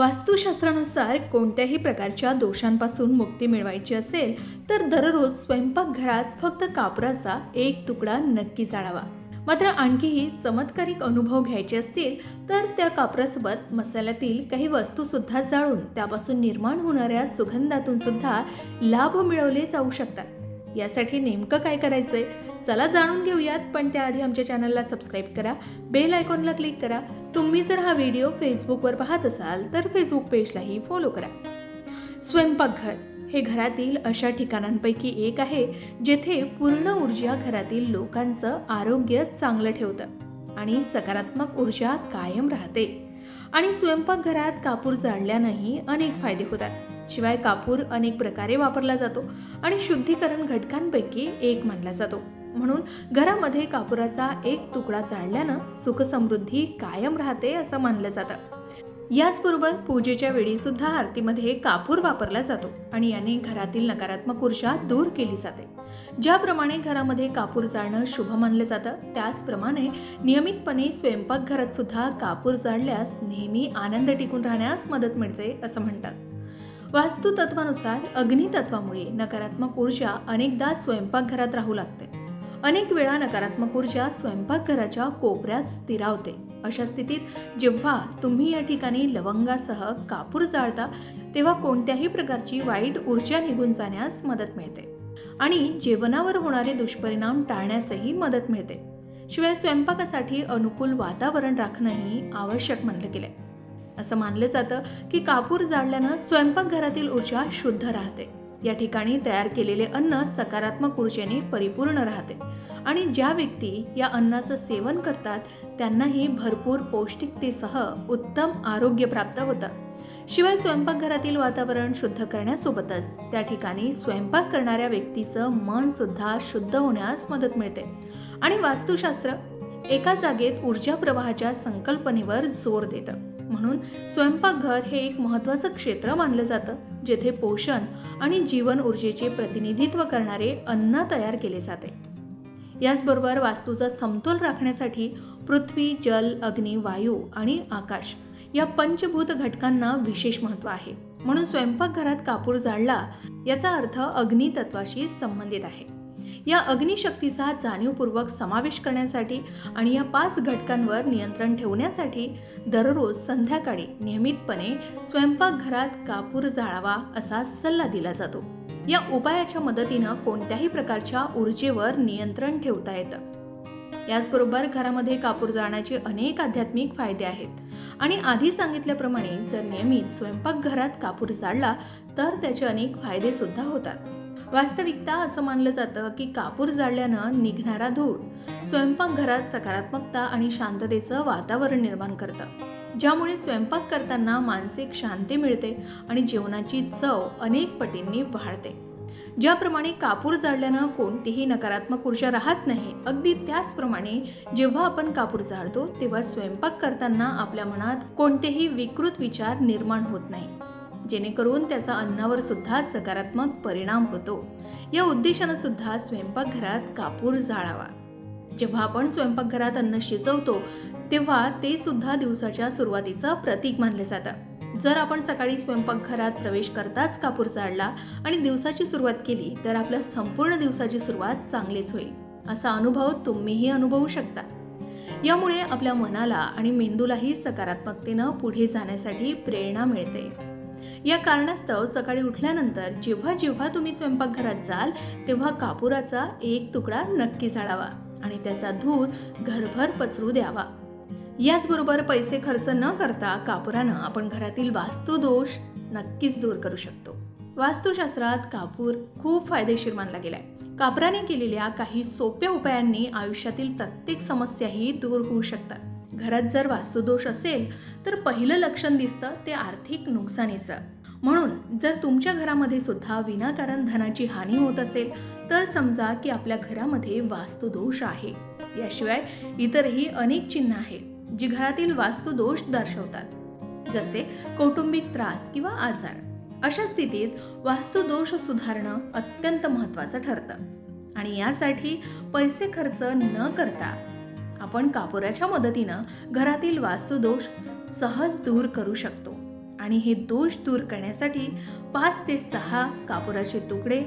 वास्तुशास्त्रानुसार कोणत्याही प्रकारच्या दोषांपासून मुक्ती मिळवायची असेल तर दररोज स्वयंपाकघरात फक्त कापराचा एक तुकडा नक्की जाळावा. मात्र आणखीही चमत्कारिक अनुभव घ्यायचे असतील तर त्या कापरासोबत मसाल्यातील काही वस्तूसुद्धा जाळून त्यापासून निर्माण होणाऱ्या सुगंधातून सुद्धा लाभ मिळवले जाऊ शकतात. यासाठी नेमकं काय करायचं आहे चला जाणून घेऊयात पण त्याआधी आमच्या चॅनलला सबस्क्राईब करा बेल आयकॉनला क्लिक करा. तुम्ही जर हा व्हिडिओ फेसबुकवर पाहत असाल तर फेसबुक पेजलाही फॉलो करा. स्वयंपाकघर हे घरातील अशा ठिकाणांपैकी एक आहे जेथे पूर्ण ऊर्जा घरातील लोकांचं आरोग्य चांगलं ठेवतं आणि सकारात्मक ऊर्जा कायम राहते. आणि स्वयंपाकघरात कापूर जाळल्यानंही अनेक फायदे होतात. शिवाय कापूर अनेक प्रकारे वापरला जातो आणि शुद्धीकरण घटकांपैकी एक मानला जातो. म्हणून घरामध्ये कापुराचा एक तुकडा जाळल्यानं सुखसमृद्धी कायम राहते असं मानलं जातं. याचबरोबर पूजेच्या वेळी सुद्धा आरतीमध्ये कापूर वापरला जातो आणि याने घरातील नकारात्मक ऊर्जा दूर केली जाते. ज्याप्रमाणे घरामध्ये कापूर जाळणं शुभ मानलं जातं त्याचप्रमाणे नियमितपणे स्वयंपाकघरात सुद्धा कापूर जाळल्यास नेहमी आनंद टिकून राहण्यास मदत मिळते असं म्हणतात. वास्तुतत्वानुसार अग्नितत्वामुळे नकारात्मक ऊर्जा अनेकदा स्वयंपाकघरात राहू लागते. अनेक वेळा नकारात्मक ऊर्जा स्वयंपाकघराच्या कोपऱ्यात स्थिरावते. अशा स्थितीत जेव्हा तुम्ही या ठिकाणी लवंगासह कापूर जाळता तेव्हा कोणत्याही प्रकारची वाईट ऊर्जा निघून जाण्यास मदत मिळते. आणि जेवणावर होणारे दुष्परिणाम टाळण्यासही मदत मिळते. शिवाय स्वयंपाकासाठी अनुकूल वातावरण राखणंही आवश्यक मानलं आहे असं मानलं जातं की कापूर जाळल्यानं स्वयंपाकघरातील ऊर्जा शुद्ध राहते. या ठिकाणी तयार केलेले अन्न सकारात्मक ऊर्जेने परिपूर्ण राहते. आणि ज्या व्यक्ती या अन्नाचं सेवन करतात त्यांनाही भरपूर पौष्टिकतेसह उत्तम आरोग्य प्राप्त होतं. शिवाय स्वयंपाकघरातील वातावरण शुद्ध करण्यासोबतच त्या ठिकाणी स्वयंपाक करणाऱ्या व्यक्तीचं मन सुद्धा शुद्ध होण्यास मदत मिळते. आणि वास्तुशास्त्र एका जागेत ऊर्जा प्रवाहाच्या संकल्पनेवर जोर देतं. म्हणून स्वयंपाकघर हे एक महत्त्वाचं क्षेत्र मानलं जातं जेथे पोषण आणि जीवन ऊर्जेचे प्रतिनिधित्व करणारे अन्न तयार केले जाते. याचबरोबर वास्तूचा समतोल राखण्यासाठी पृथ्वी जल अग्नी वायू आणि आकाश या पंचभूत घटकांना विशेष महत्त्व आहे. म्हणून स्वयंपाकघरात कापूर जाळला याचा अर्थ अग्नितत्वाशी संबंधित आहे. या अग्निशक्तीचा जाणीवपूर्वक समावेश करण्यासाठी आणि या पाच घटकांवर नियंत्रण ठेवण्यासाठी दररोज संध्याकाळी नियमितपणे स्वयंपाकघरात कापूर जाळावा असा सल्ला दिला जातो. या उपायाच्या मदतीनं कोणत्याही प्रकारच्या ऊर्जेवर नियंत्रण ठेवता येतं. याचबरोबर घरामध्ये कापूर जाळण्याचे अनेक आध्यात्मिक फायदे आहेत. आणि आधी सांगितल्याप्रमाणे जर नियमित स्वयंपाकघरात कापूर जाळला तर त्याचे अनेक फायदेसुद्धा होतात. वास्तविकता असं मानलं जातं की कापूर जाळल्यानं निघणारा धूळ स्वयंपाकघरात सकारात्मकता आणि शांततेचं वातावरण निर्माण करतं. ज्यामुळे स्वयंपाक करताना मानसिक शांती मिळते आणि जेवणाची चव अनेक पटींनी वाढते. ज्याप्रमाणे कापूर जाळल्यानं कोणतीही नकारात्मक ऊर्जा राहत नाही अगदी त्याचप्रमाणे जेव्हा आपण कापूर जाळतो तेव्हा स्वयंपाक करताना आपल्या मनात कोणतेही विकृत विचार निर्माण होत नाही. जेणेकरून त्याचा अन्नावर सुद्धा सकारात्मक परिणाम होतो. या उद्देशानं सुद्धा स्वयंपाकघरात कापूर जाळावा. जेव्हा आपण स्वयंपाकघरात अन्न शिजवतो तेव्हा ते सुद्धा दिवसाच्या सुरुवातीचं प्रतीक मानले जातं. जर आपण सकाळी स्वयंपाकघरात प्रवेश करताच कापूर जाळला आणि दिवसाची सुरुवात केली तर आपल्या संपूर्ण दिवसाची सुरुवात चांगलीच होईल असा अनुभव तुम्हीही अनुभवू शकता. यामुळे आपल्या मनाला आणि मेंदूलाही सकारात्मकतेनं पुढे जाण्यासाठी प्रेरणा मिळते. या कारणास्तव सकाळी उठल्यानंतर जेव्हा जेव्हा तुम्ही स्वयंपाकघरात जाल तेव्हा कापुराचा एक तुकडा नक्की जाळावा आणि त्याचा धूर घरभर पसरू द्यावा. याचबरोबर पैसे खर्च न करता कापुरानं आपण घरातील वास्तुदोष नक्कीच दूर करू शकतो. वास्तुशास्त्रात कापूर खूप फायदेशीर मानला गेलाय. कापराने केलेल्या काही सोप्या उपायांनी आयुष्यातील प्रत्येक समस्याही दूर होऊ शकतात. घरात जर वास्तुदोष असेल तर पहिलं लक्षण दिसतं ते आर्थिक नुकसानीचं. म्हणून जर तुमच्या घरामध्ये सुद्धा विनाकारण धनाची हानी होत असेल तर समजा की आपल्या घरामध्ये वास्तुदोष आहे. याशिवाय इतरही अनेक चिन्ह आहेत जी घरातील वास्तुदोष दर्शवतात. जसे कौटुंबिक त्रास किंवा आजार. अशा स्थितीत वास्तुदोष सुधारणं अत्यंत महत्त्वाचं ठरतं. आणि यासाठी पैसे खर्च न करता आपण कापुराच्या मदतीनं घरातील वास्तुदोष सहज दूर करू शकतो. आणि हे दोष दूर करण्यासाठी पाच ते सहा कापुराचे तुकडे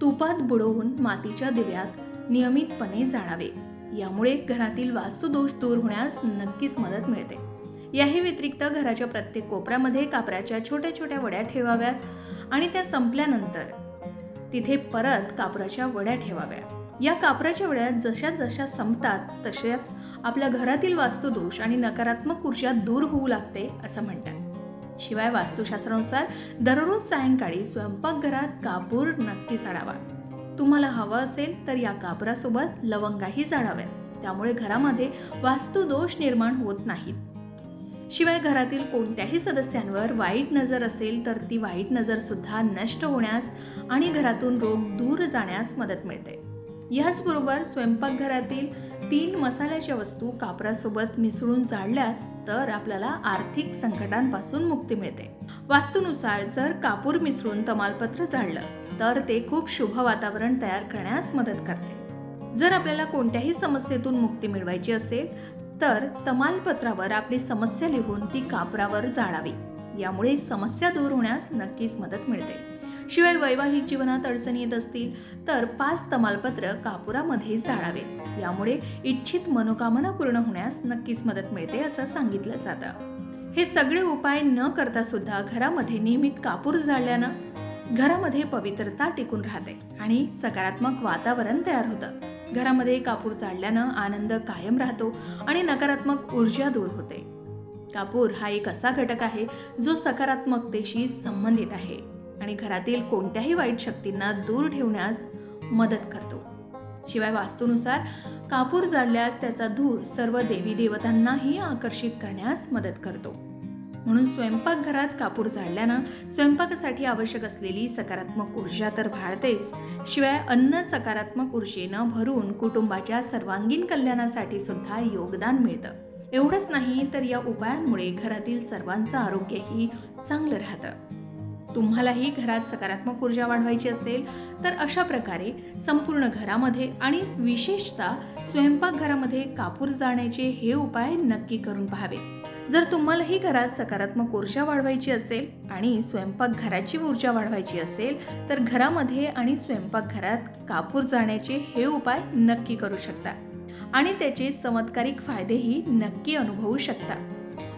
तुपात बुडवून मातीच्या दिव्यात नियमितपणे जाळावे. यामुळे घरातील वास्तुदोष दूर होण्यास नक्कीच मदत मिळते. याही व्यतिरिक्त घराच्या प्रत्येक कोपऱ्यामध्ये कापराच्या छोट्या छोट्या वड्या ठेवाव्यात आणि त्या संपल्यानंतर तिथे परत कापराच्या वड्या ठेवाव्या या कापराच्या वड्या जशा जशा संपतात तशाच आपल्या घरातील वास्तुदोष आणि नकारात्मक ऊर्जा दूर होऊ लागते असं म्हणतात. शिवाय वास्तुशास्त्रानुसार दररोज सायंकाळी स्वयंपाकघरात कापूर नक्की जाळावा तुम्हाला हवं असेल तर या कापरासोबत लवंगाही जाळाव्यात त्यामुळे घरामध्ये वास्तुदोष निर्माण होत नाहीत. शिवाय घरातील कोणत्याही सदस्यांवर वाईट नजर असेल तर ती वाईट नजरसुद्धा नष्ट होण्यास आणि घरातून रोग दूर जाण्यास मदत मिळते. याचबरोबर स्वयंपाकघरातील तीन मसाल्याच्या वस्तू कापरासोबत मिसळून जाळल्या तर आपल्याला आर्थिक संकटांपासून मुक्ती मिळते. वास्तूनुसार जर कापूर मिसळून तमालपत्र जाळलं तर ते खूप शुभ वातावरण तयार करण्यास मदत करते. जर आपल्याला कोणत्याही समस्येतून मुक्ती मिळवायची असेल तर तमालपत्रावर आपली समस्या लिहून ती कापरावर जाळावी. यामुळे समस्या दूर होण्यास नक्कीच मदत मिळते. शिवाय वैवाहिक जीवनात अडचणी येत असतील तर पाच तमालपत्र कापुरामध्ये जाळावेत. यामुळे इच्छित मनोकामना पूर्ण होण्यास नक्कीच मदत मिळते असं सांगितलं जातं. हे सगळे उपाय न करता सुद्धा घरामध्ये नियमित कापूर जाळल्यानं घरामध्ये पवित्रता टिकून राहते आणि सकारात्मक वातावरण तयार होतं. घरामध्ये कापूर जाळल्यानं आनंद कायम राहतो आणि नकारात्मक ऊर्जा दूर होते. कापूर हा एक असा घटक आहे जो सकारात्मकतेशी संबंधित आहे. आणि घरातील कोणत्याही वाईट शक्तींना दूर ठेवण्यास मदत करतो. शिवाय वास्तूनुसार कापूर जाळल्यास त्याचा धूर सर्व देवी देवतांनाही आकर्षित करण्यास मदत करतो. म्हणून स्वयंपाकघरात कापूर जाळल्यानं स्वयंपाकासाठी आवश्यक असलेली सकारात्मक ऊर्जा तर वाढतेच. शिवाय अन्न सकारात्मक ऊर्जेनं भरून कुटुंबाच्या सर्वांगीण कल्याणासाठी सुद्धा योगदान मिळतं. एवढंच नाही तर या उपायांमुळे घरातील सर्वांचं आरोग्यही चांगलं राहतं. तुम्हालाही घरात सकारात्मक ऊर्जा वाढवायची असेल तर अशा प्रकारे संपूर्ण घरामध्ये आणि विशेषतः स्वयंपाकघरामध्ये कापूर जाण्याचे हे उपाय नक्की करून पाहावे. जर तुम्हालाही घरात सकारात्मक ऊर्जा वाढवायची असेल आणि स्वयंपाकघराची ऊर्जा वाढवायची असेल तर घरामध्ये आणि स्वयंपाकघरात कापूर जाण्याचे हे उपाय नक्की करू शकता. आणि त्याचे चमत्कारिक फायदेही नक्की अनुभवू शकता.